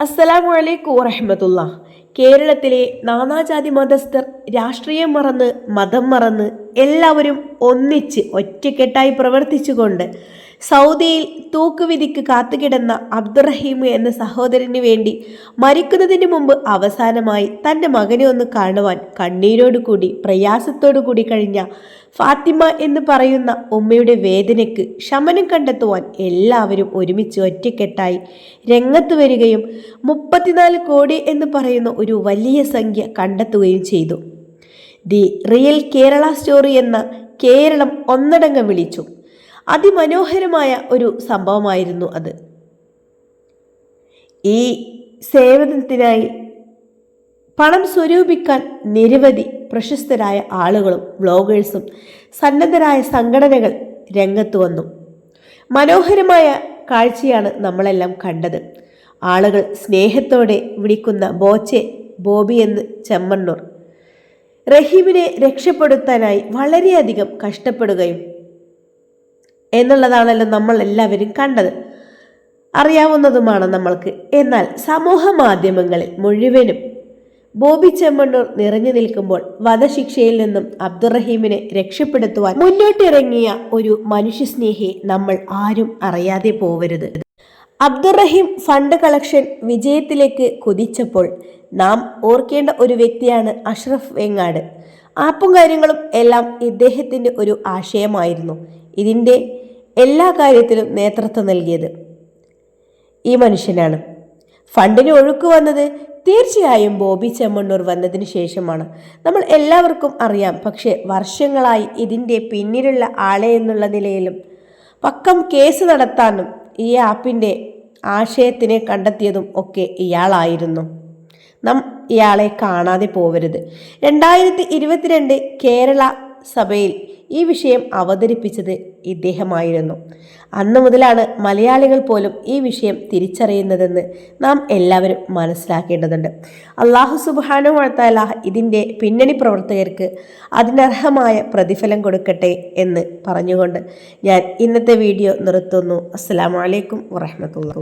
അസ്സലാമു അലൈക്കും വറഹമത്തുള്ള കേരളത്തിലെ നാനാജാതി മതസ്ഥർ രാഷ്ട്രീയം മറന്ന് മതം മറന്ന് എല്ലാവരും ഒന്നിച്ച് ഒറ്റക്കെട്ടായി പ്രവർത്തിച്ചുകൊണ്ട് സൗദിയിൽ തൂക്കുവിധിക്ക് കാത്തുകിടന്ന അബ്ദുറഹീം എന്ന സഹോദരന് വേണ്ടി മരിക്കുന്നതിന് മുമ്പ് അവസാനമായി തന്റെ മകനെ ഒന്ന് കാണുവാൻ കണ്ണീരോടുകൂടി പ്രയാസത്തോടു കൂടി കഴിഞ്ഞ ഫാത്തിമ എന്ന് പറയുന്ന ഉമ്മയുടെ വേദനയ്ക്ക് ശമനം കണ്ടെത്തുവാൻ എല്ലാവരും ഒരുമിച്ച് ഒറ്റക്കെട്ടായി രംഗത്ത് വരികയും മുപ്പത്തിനാല് കോടി എന്ന് പറയുന്ന ഒരു വലിയ സംഖ്യ കണ്ടെത്തുകയും ചെയ്തു. ദി റിയൽ കേരള സ്റ്റോറി എന്ന കേരളം ഒന്നടങ്കം വിളിച്ചു. അതിമനോഹരമായ ഒരു സംഭവമായിരുന്നു അത്. ഈ സേവനത്തിനായി പണം സ്വരൂപിക്കാൻ നിരവധി പ്രശസ്തരായ ആളുകളും വ്ളോഗേഴ്സും സന്നദ്ധരായ സംഘടനകൾ രംഗത്ത് വന്നു. മനോഹരമായ കാഴ്ചയാണ് നമ്മളെല്ലാം കണ്ടത്. ആളുകൾ സ്നേഹത്തോടെ വിളിക്കുന്ന ബോച്ചെ ബോബി എന്ന് ചെമ്മണ്ണൂർ. റഹീമിനെ രക്ഷപ്പെടുത്താനായി വളരെയധികം കഷ്ടപ്പെടുകയും എന്നുള്ളതാണല്ലോ നമ്മൾ എല്ലാവരും കണ്ടത്. അറിയാവുന്നതുമാണ് നമ്മൾക്ക്. എന്നാൽ സമൂഹ മാധ്യമങ്ങളിൽ മുഴുവനും ബോബി ചെമ്മണ്ണൂർ നിറഞ്ഞു നിൽക്കുമ്പോൾ വധശിക്ഷയിൽ നിന്നും അബ്ദുറഹീമിനെ രക്ഷപ്പെടുത്തുവാൻ മുന്നോട്ടിറങ്ങിയ ഒരു മനുഷ്യസ്നേഹി നമ്മൾ ആരും അറിയാതെ പോവരുത്. അബ്ദുറഹീം ഫണ്ട് കളക്ഷൻ വിജയത്തിലേക്ക് കുതിച്ചപ്പോൾ നാം ഓർക്കേണ്ട ഒരു വ്യക്തിയാണ് അഷ്റഫ് വെങ്ങാട്. ആപ്പും കാര്യങ്ങളും എല്ലാം ഇദ്ദേഹത്തിന്റെ ഒരു ആശയമായിരുന്നു. ഇതിന്റെ എല്ലാ കാര്യത്തിലും നേതൃത്വം നൽകിയത് ഈ മനുഷ്യനാണ്. ഫണ്ടിന് ഒഴുക്ക് വന്നത് തീർച്ചയായും ബോബി ചെമ്മണ്ണൂർ വന്നതിന് ശേഷമാണ്. നമ്മൾ എല്ലാവർക്കും അറിയാം പക്ഷേ വർഷങ്ങളായി ഇതിന്റെ പിന്നിലുള്ള ആളെ എന്നുള്ള നിലയിലും പക്കം കേസ് നടത്താനും ഈ ആപ്പിന്റെ ആശയത്തിനെ കണ്ടെത്തിയതും ഒക്കെ ഇയാളായിരുന്നു. നാം ഇയാളെ കാണാതെ പോവരുത്. രണ്ടായിരത്തി ഇരുപത്തിരണ്ട് കേരള സഭയിൽ ഈ വിഷയം അവതരിപ്പിച്ചത് ഇദ്ദേഹമായിരുന്നു. അന്നു മുതലാണ് മലയാളികൾ പോലും ഈ വിഷയം തിരിച്ചറിയുന്നതെന്ന് നാം എല്ലാവരും മനസ്സിലാക്കേണ്ടതുണ്ട്. അള്ളാഹു സുബാനു വളർത്താല ഇതിന്റെ പിന്നണി പ്രവർത്തകർക്ക് അതിനർഹമായ പ്രതിഫലം കൊടുക്കട്ടെ എന്ന് പറഞ്ഞുകൊണ്ട് ഞാൻ ഇന്നത്തെ വീഡിയോ നിർത്തുന്നു. അസ്സാം വലൈക്കും വാഹമത്തുള്ള